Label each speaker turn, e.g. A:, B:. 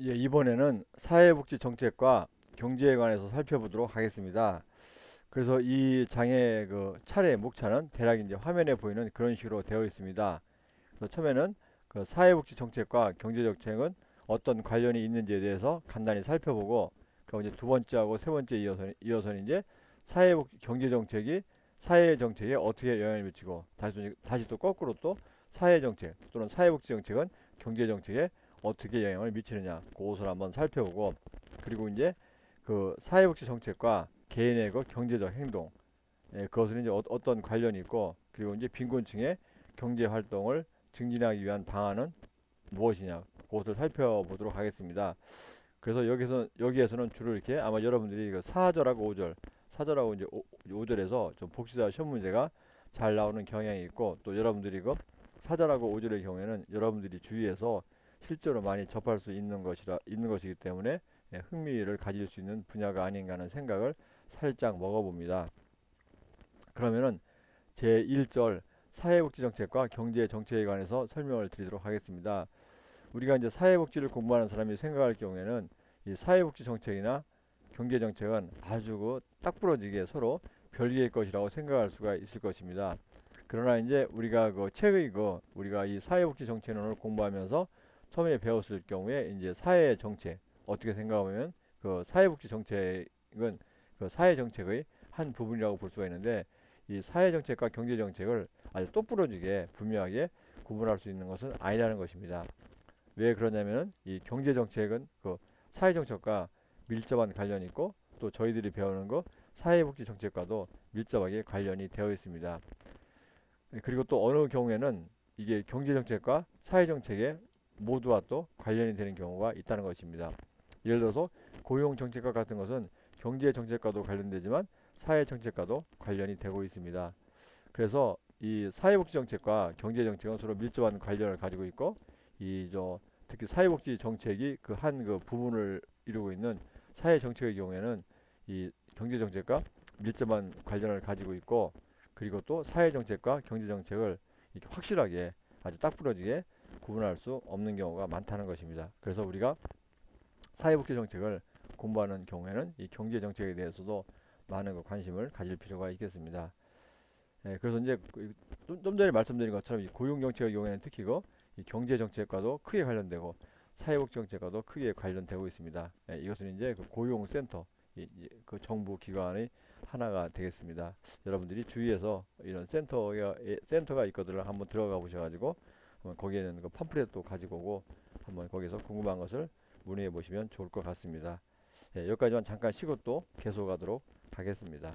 A: 예, 이번에는 사회복지 정책과 경제에 관해서 살펴보도록 하겠습니다. 그래서 이 장의 그 차례 목차는 대략 이제 화면에 보이는 그런 식으로 되어 있습니다. 그래서 처음에는 그 사회복지 정책과 경제 정책은 어떤 관련이 있는지에 대해서 간단히 살펴보고 그리고 이제 두 번째하고 세 번째 이어서 이어서는 이제 사회복지 경제 정책이 사회 정책에 어떻게 영향을 미치고 다시 또, 다시 또 거꾸로 또 사회 정책 또는 사회복지 정책은 경제 정책에 어떻게 영향을 미치느냐 그것을 한번 살펴보고 그리고 이제 그 사회복지 정책과 개인의 그 경제적 행동 예, 그것은 이제 어, 어떤 관련이 있고 그리고 이제 빈곤층의 경제 활동을 증진하기 위한 방안은 무엇이냐 그것을 살펴보도록 하겠습니다. 그래서 여기서 여기에서는 주로 이렇게 아마 여러분들이 그 4절하고 5절 4절하고 이제 5, 절에서좀 복수자 시험 문제가 잘 나오는 경향이 있고 또 여러분들이 그 4절하고 5절의 경우에는 여러분들이 주위에서 실제로 많이 접할 수 있는 것이라 있는 것이기 때문에 예, 흥미를 가질 수 있는 분야가 아닌가 하는 생각을 살짝 먹어봅니다. 그러면은 제 1절 사회복지정책과 경제정책에 관해서 설명을 드리도록 하겠습니다. 우리가 이제 사회복지를 공부하는 사람이 생각할 경우에는 이 사회복지 정책이나 경제 정책은 아주 그딱 부러지게 서로 별개의 것이라고 생각할 수가 있을 것입니다. 그러나 이제 우리가 그 책의 그 우리가 이 사회복지 정책론을 공부하면서 처음에 배웠을 경우에 이제 사회 정책 어떻게 생각하면 그 사회복지 정책은 그 사회 정책의 한 부분이라고 볼 수가 있는데 이 사회 정책과 경제 정책을 아주 똑부러지게 분명하게 구분할 수 있는 것은 아니라는 것입니다. 왜 그러냐면 이 경제 정책은 그 사회 정책과 밀접한 관련이 있고 또 저희들이 배우는 거 사회복지 정책과도 밀접하게 관련이 되어 있습니다. 그리고 또 어느 경우에는 이게 경제 정책과 사회 정책에 모두와 또 관련이 되는 경우가 있다는 것입니다. 예를 들어서 고용 정책과 같은 것은 경제 정책과도 관련되지만 사회 정책과도 관련이 되고 있습니다. 그래서 이 사회복지 정책과 경제 정책은 서로 밀접한 관련을 가지고 있고 이 저 특히 사회복지 정책이 그 한그 그 부분을 이루고 있는 사회 정책의 경우에는 이 경제 정책과 밀접한 관련을 가지고 있고 그리고 또 사회 정책과 경제 정책을 확실하게 아주 딱 부러지게 구분할 수 없는 경우가 많다는 것입니다. 그래서 우리가 사회복지 정책을 공부하는 경우에는 이 경제 정책에 대해서도 많은 그 관심을 가질 필요가 있겠습니다. 예, 그래서 이제 그 좀, 좀 전에 말씀드린 것처럼 고용 정책의 경우에는 특히 그 경제 정책과도 크게 관련되고 사회복지 정책과도 크게 관련되고 있습니다. 예, 이것은 이제 그 고용센터 이, 그 정부 기관의 하나가 되겠습니다. 여러분들이 주위에서 이런 센터가 센터가 있거든요. 한번 들어가 보셔가지고 거기에는 그 팜플렛도 가지고 오고 한번 거기서 궁금한 것을 문의해 보시면 좋을 것 같습니다. 예, 여기까지만 잠깐 쉬고 또 계속하도록 하겠습니다.